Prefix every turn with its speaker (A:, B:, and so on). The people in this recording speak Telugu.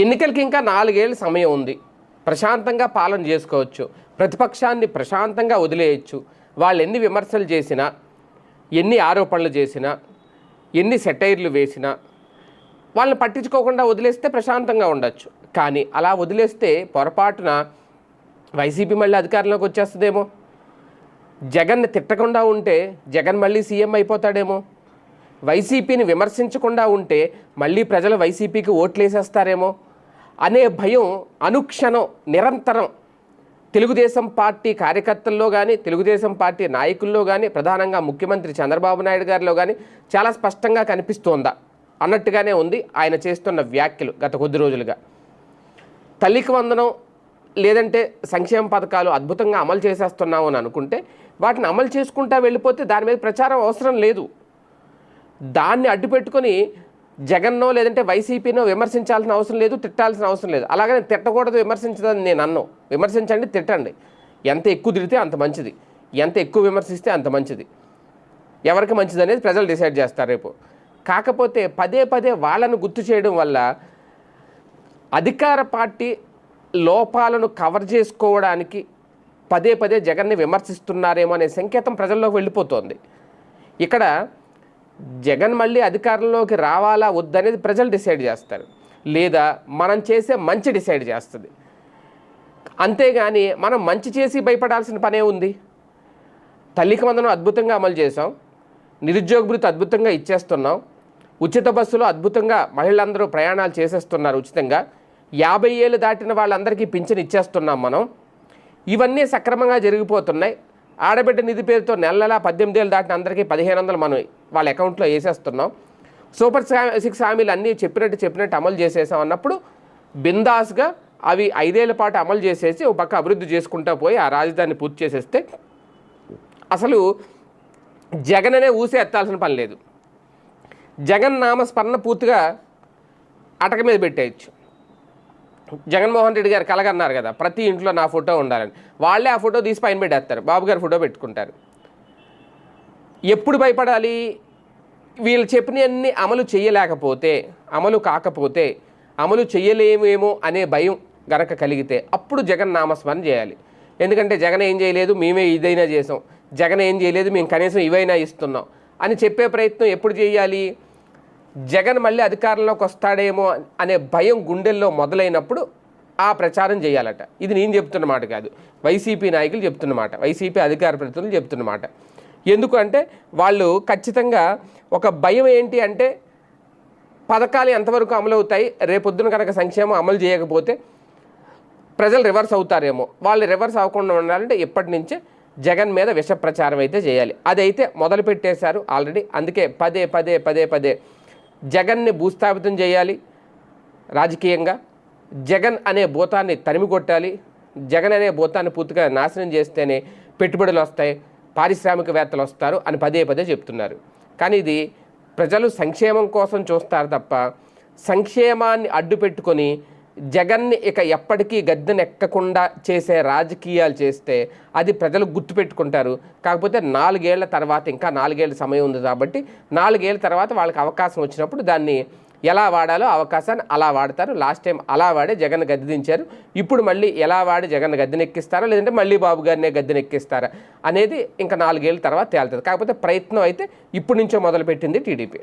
A: ఎన్నికలకి ఇంకా నాలుగేళ్ళ సమయం ఉంది. ప్రశాంతంగా పాలన చేసుకోవచ్చు. ప్రతిపక్షాన్ని ప్రశాంతంగా వదిలేయచ్చు. వాళ్ళు ఎన్ని విమర్శలు చేసినా ఎన్ని ఆరోపణలు చేసినా ఎన్ని సెటైర్లు వేసినా వాళ్ళని పట్టించుకోకుండా వదిలేస్తే ప్రశాంతంగా ఉండొచ్చు. కానీ అలా వదిలేస్తే పొరపాటున వైసీపీ మళ్ళీ అధికారంలోకి వచ్చేస్తుందేమో? జగన్ తిట్టకుండా ఉంటే జగన్ మళ్ళీ సీఎం అయిపోతాడేమో? వైసీపీని విమర్శించకుండా ఉంటే మళ్ళీ ప్రజలు వైసీపీకి ఓట్లేసేస్తారేమో అనే భయం అనుక్షణం నిరంతరం తెలుగుదేశం పార్టీ కార్యకర్తల్లో కానీ తెలుగుదేశం పార్టీ నాయకుల్లో కానీ ప్రధానంగా ముఖ్యమంత్రి చంద్రబాబు నాయుడు గారిలో కానీ చాలా స్పష్టంగా కనిపిస్తోందా? అన్నట్టుగానే ఉంది ఆయన చేస్తున్న వ్యాఖ్యలు గత కొద్ది రోజులుగా. తల్లికి వందనం లేదంటే సంక్షేమ పథకాలు అద్భుతంగా అమలు చేసేస్తున్నాము అని అనుకుంటే వాటిని అమలు చేసుకుంటా వెళ్ళిపోతే దాని మీద ప్రచారం అవసరం లేదు. దాన్ని అడ్డు పెట్టుకొని జగన్నో లేదంటే వైసీపీనో విమర్శించాల్సిన అవసరం లేదు తిట్టాల్సిన అవసరం లేదు. అలాగనే తిట్టకూడదు విమర్శించదని నేను అన్నాను విమర్శించండి తిట్టండి. ఎంత ఎక్కువ తిడితే అంత మంచిది. ఎంత ఎక్కువ విమర్శిస్తే అంత మంచిది. ఎవరికి మంచిది అనేది ప్రజలు డిసైడ్ చేస్తారు రేపు. కాకపోతే పదే పదే వాళ్ళను గుర్తు చేయడం వల్ల అధికార పార్టీ లోపాలను కవర్ చేసుకోవడానికి పదే పదే జగన్ని విమర్శిస్తున్నారేమో అనే సంకేతం ప్రజల్లోకి వెళ్ళిపోతుంది. ఇక్కడ జగన్ మళ్ళీ అధికారంలోకి రావాలా వద్దనేది ప్రజలు డిసైడ్ చేస్తారు. లేదా మనం చేసే మంచి డిసైడ్ చేస్తుంది. అంతేగాని మనం మంచి చేసి భయపడాల్సిన పనే ఉంది. తల్లికి వందనం అద్భుతంగా అమలు చేసాం నిరుద్యోగ భృతి అద్భుతంగా ఇచ్చేస్తున్నాం. ఉచిత బస్సులో అద్భుతంగా మహిళలందరూ ప్రయాణాలు చేసేస్తున్నారు ఉచితంగా. యాభై ఏళ్ళు దాటిన వాళ్ళందరికీ పింఛన్ ఇచ్చేస్తున్నాం మనం. ఇవన్నీ సక్రమంగా జరిగిపోతున్నాయి. ఆడబిడ్డ నిధి పేరుతో నెల నెల పద్దెనిమిది ఏళ్ళు దాటిన అందరికీ పదిహేను వందలు మనం వాళ్ళ అకౌంట్లో వేసేస్తున్నాం. సూపర్ సిక్స్ హామీలు అన్నీ చెప్పినట్టు చెప్పినట్టు అమలు చేసేసాం అన్నప్పుడు బిందాస్గా అవి ఐదేళ్ళ పాటు అమలు చేసేసి ఒక పక్క అభివృద్ధి చేసుకుంటా పోయి ఆ రాజధానిని పూర్తి చేసేస్తే అసలు జగన్ అనే ఊసే ఎత్తాల్సిన పని లేదు. జగన్ నామస్మరణ పూర్తిగా అటక మీద పెట్టేయచ్చు. జగన్మోహన్ రెడ్డి గారు కలగన్నారు కదా ప్రతి ఇంట్లో నా ఫోటో ఉండాలని. వాళ్ళే ఆ ఫోటో తీసి పైన పెట్టేస్తారు బాబు గారు ఫోటో పెట్టుకుంటారు. ఎప్పుడు భయపడాలి? వీళ్ళు చెప్పినవన్నీ అమలు చేయలేకపోతే అమలు కాకపోతే అమలు చేయలేమేమో అనే భయం గనక కలిగితే అప్పుడు జగన్ నామస్మరణ చేయాలి. ఎందుకంటే జగన్ ఏం చేయలేదు మేమే ఇదైనా చేసాం. జగన్ ఏం చేయలేదు మేము కనీసం ఇవైనా ఇస్తున్నాం అని చెప్పే ప్రయత్నం ఎప్పుడు చేయాలి? జగన్ మళ్ళీ అధికారంలోకి వస్తాడేమో అనే భయం గుండెల్లో మొదలైనప్పుడు ఆ ప్రచారం చేయాలట. ఇది నేను చెప్తున్న మాట కాదు. వైసీపీ నాయకులు చెప్తున్న మాట. వైసీపీ అధికార ప్రతినిధులు చెప్తున్న మాట. ఎందుకంటే వాళ్ళు ఖచ్చితంగా ఒక భయం ఏంటి అంటే పథకాలు ఎంతవరకు అమలు అవుతాయి రేపొద్దున కనుక సంక్షేమం అమలు చేయకపోతే ప్రజలు రివర్స్ అవుతారేమో. వాళ్ళు రివర్స్ అవ్వకుండా ఉండాలంటే ఇప్పటి నుంచే జగన్ మీద విష ప్రచారం అయితే చేయాలి. అదైతే మొదలు పెట్టేశారు ఆల్రెడీ. అందుకే పదే పదే పదే పదే జగన్ని భూస్థాపితం చేయాలి రాజకీయంగా. జగన్ అనే భూతాన్ని తరిమి కొట్టాలి. జగన్ అనే భూతాన్ని పూర్తిగా నాశనం చేస్తేనే పెట్టుబడులు వస్తాయి పారిశ్రామికవేత్తలు వస్తారు అని పదే పదే చెప్తున్నారు. కానీ ఇది ప్రజలు సంక్షేమం కోసం చూస్తారు తప్ప సంక్షేమాన్ని అడ్డు పెట్టుకొని జగన్ని ఇక ఎప్పటికీ గద్దెనెక్కకుండా చేసే రాజకీయాలు చేస్తే అది ప్రజలు గుర్తుపెట్టుకుంటారు కాకపోతే నాలుగేళ్ళ తర్వాత ఇంకా నాలుగేళ్ళ సమయం ఉంది కాబట్టి నాలుగేళ్ళ తర్వాత వాళ్ళకి అవకాశం వచ్చినప్పుడు దాన్ని ఎలా వాడాలో అవకాశాన్ని అలా వాడతారు. లాస్ట్ టైం అలా వాడే జగన్ గద్దె దించారు. ఇప్పుడు మళ్ళీ ఎలా వాడి జగన్ గద్దెనెక్కిస్తారా లేదంటే మళ్ళీ బాబు గారినే గద్దెనెక్కిస్తారా అనేది ఇంకా నాలుగేళ్ళ తర్వాత తేలుతుంది. కాకపోతే ప్రయత్నం అయితే ఇప్పటి నుంచో మొదలుపెట్టింది టీడీపీ.